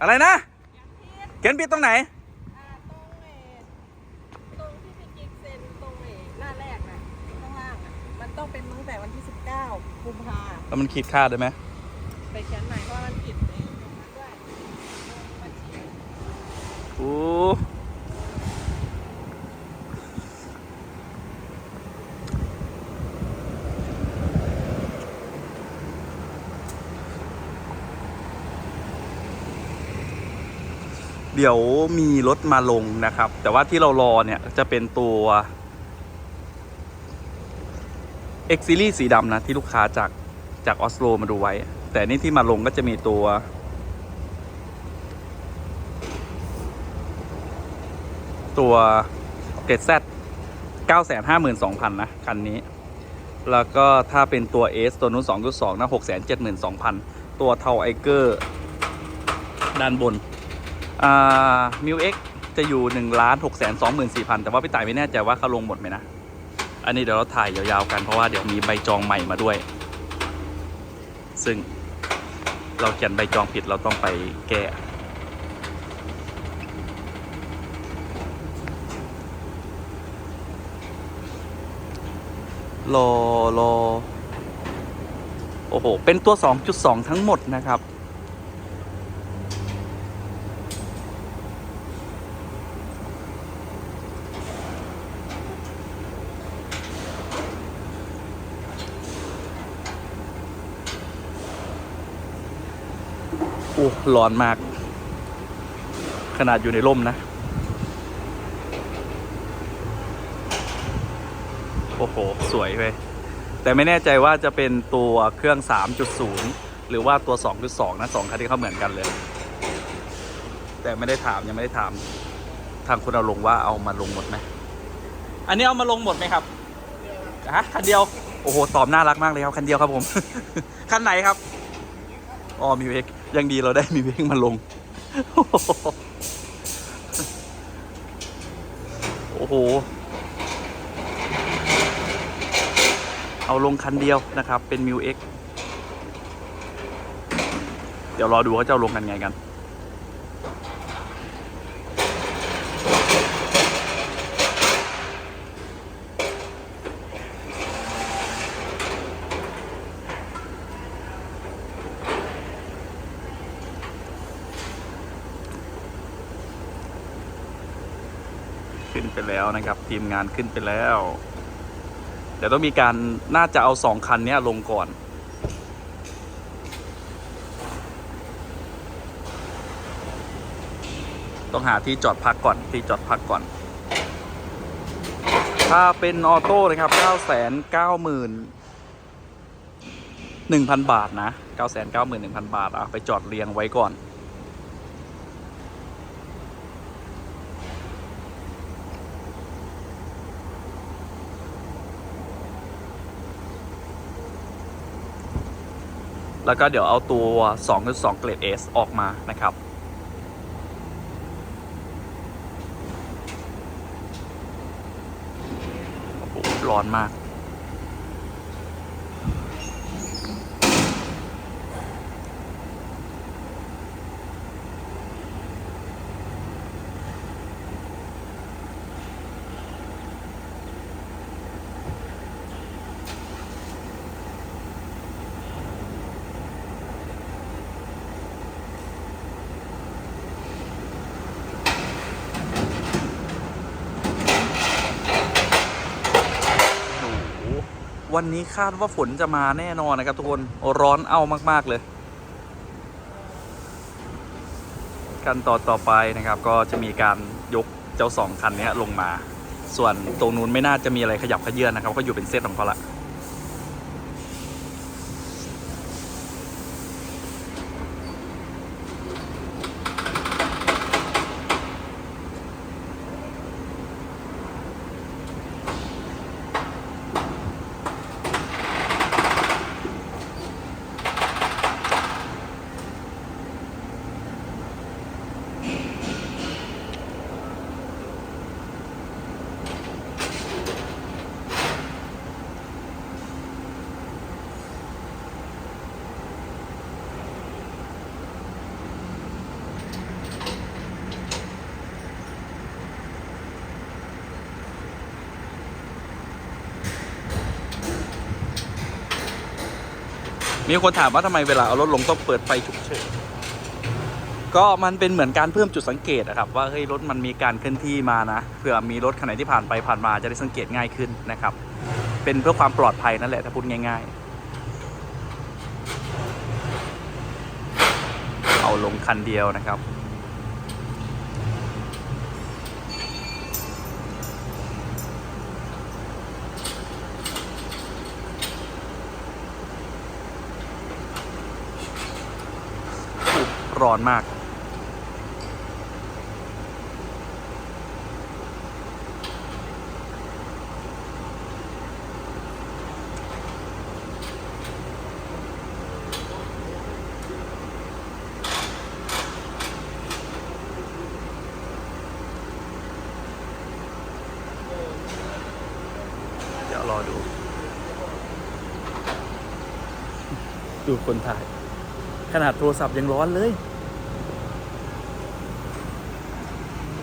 อะไรนะเขียนผิดตรงไหนอ่าตรงเอตรงที่พี่กิ๊กเซ็นตรงเอหน้าแรกน่ะข้างล่างอะมันต้องเป็นตั้งแต่วันที่ 19กุมภาแล้วมันขีดค่าได้ไหมไปเขียนใหม่เพราะว่ามันผิดเองตรงนั้นด้วยบัญชี โอ้ เดี๋ยวมีรถมาลงนะครับ แต่ว่าที่เรารอเนี่ยจะเป็นตัว X Series สีดำนะ ที่ลูกค้าจากจากออสโลมาดูไว้ แต่นี่ที่มาลงก็จะมีตัว ตัวเกรด Z 952,000นะ คันนี้ แล้วก็ถ้าเป็นตัว S ตัวนู้น2.2นะ672,000ตัวเทาไอเกอร์ด้านบน มิวเอ็กจะอยู่1ล้าน6 2 4 0 0 0แต่ว่าพี่ต่ายไม่แน่ใจว่าเขาลงหมดไหมนะ อันนี้เดี๋ยวเราถ่ายยาวๆกันเพราะว่าเดี๋ยวมีใบจองใหม่มาด้วย ซึ่งเราเขียนใบจองผิดเราต้องไปแก้รอรอโอ้โห เป็นตัว 2.2 ทั้งหมดนะครับ ร้อนมาก ขนาดอยู่ในร่มนะ โอ้โห สวยเว้ยแต่ไม่แน่ใจว่าจะเป็นตัวเครื่อง 3.0 หรือว่าตัว 2.2 นะสองคันที่เขาเหมือนกันเลย แต่ไม่ได้ถามยังไม่ได้ถาม ทางคุณเอาลงว่าเอามาลงหมดไหมอันนี้เอามาลงหมดไหมครับฮะคันเดียว โอ้โหตอบน่ารักมากเลยครับ คันเดียวครับผม คันไหนครับ อ๋อมีเวกยังดีเราได้มีเวกมาลง โอ้โห เอาลงคันเดียวนะครับ เป็นมิวเอ็กเดี๋ยวรอดูเขาจะเอาลงกันไงกัน ขึ้นไปแล้วนะครับ ทีมงานขึ้นไปแล้วเดี๋ยวต้องมีการน่าจะเอาสองคันนี้ลงก่อนต้องหาที่จอดพักก่อนที่จอดพักก่อน ถ้าเป็นออโต้นะครับ 9 9 1 0 0 0 บาทนะ 9 9 1 0 0 0 บาทเอาไปจอดเรียงไว้ก่อน แล้วก็เดี๋ยวเอาตัว 2.2 เกรด S ออกมานะครับ ร้อนมาก วันนี้คาดว่าฝนจะมาแน่นอนนะครับทุกคนร้อนเอามาก ๆ เลย กันต่อต่อไปนะครับก็จะมีการยกเจ้าสองคันนี้ลงมา ส่วนตรงนู้นไม่น่าจะมีอะไรขยับขยื่นนะครับก็อยู่เป็นเซตของเขาละ มีคนถามว่าทำไมเวลาเอารถลงต้องเปิดไฟฉุกเฉินก็มันเป็นเหมือนการเพิ่มจุดสังเกตนะครับ ว่าเฮ้ยรถมันมีการเคลื่อนที่มานะเผื่อมีรถคันไหนที่ผ่านไปผ่านมาจะได้สังเกตง่ายขึ้นนะครับ เป็นเพื่อความปลอดภัยนั่นแหละถ้าพูดง่าย ๆ เอาลงคันเดียวนะครับ ร้อนมาก เดี๋ยวรอดู ดูคนถ่าย ขนาดโทรศัพท์ยังร้อนเลย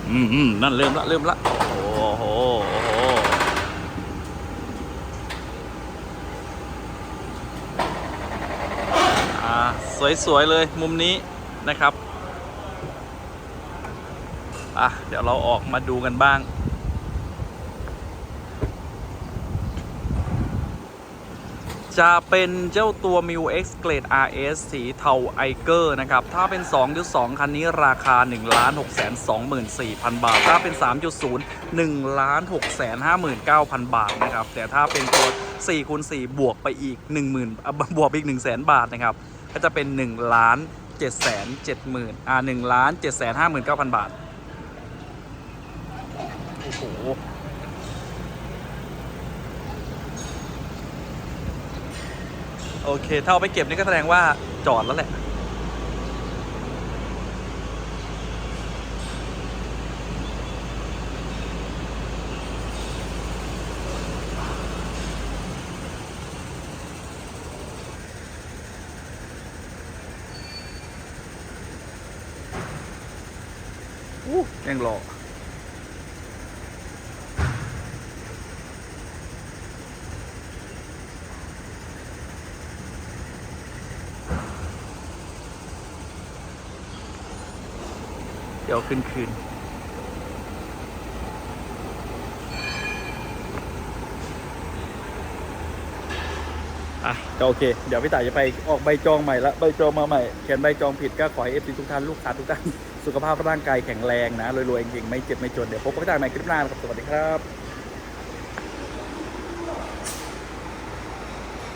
อืมอืมนั่นเริ่มละเริ่มละ โอ้โหโอ้โหอ่าสวยๆเลยมุมนี้นะครับ อะ เดี๋ยวเราออกมาดูกันบ้าง จะเป็นเจ้าตัว m i u X Grade RS สีเทาไอเกอร์นะครับ ถ้าเป็น 2.2 คันนี้ราคา 1 6 2 4 0 0 0 บาท ถ้าเป็น 3.0 1 6 5 9 0 0 0 บาทนะครับ แต่ถ้าเป็นตัว4คูณ4บวกไปอีก 10,000 บวกอีก 1 0 0 0 0 0 บาทนะครับ ก็จะเป็น 1 ล้าน7 7 0 0 0 0อ่า1 7 5 9 0 0 0 บาท โอ้โห โอเค ถ้าเอาไปเก็บนี่ก็แสดงว่าจอดแล้วแหละ อู้ยังรอ เดี๋ยวขึ้นคืนอะก็โอเค เดี๋ยวพี่ต่ายจะไปออกใบจองใหม่ละใบจองมาใหม่เขียนใบจองผิดก็ขอให้เอฟซีทุกท่านลูกค้าทุกท่านสุขภาพร่างกายแข็งแรงนะรวยๆเก่งๆไม่เจ็บไม่จนเดี๋ยวพบกันใหม่คลิปหน้าครับสวัสดีครับ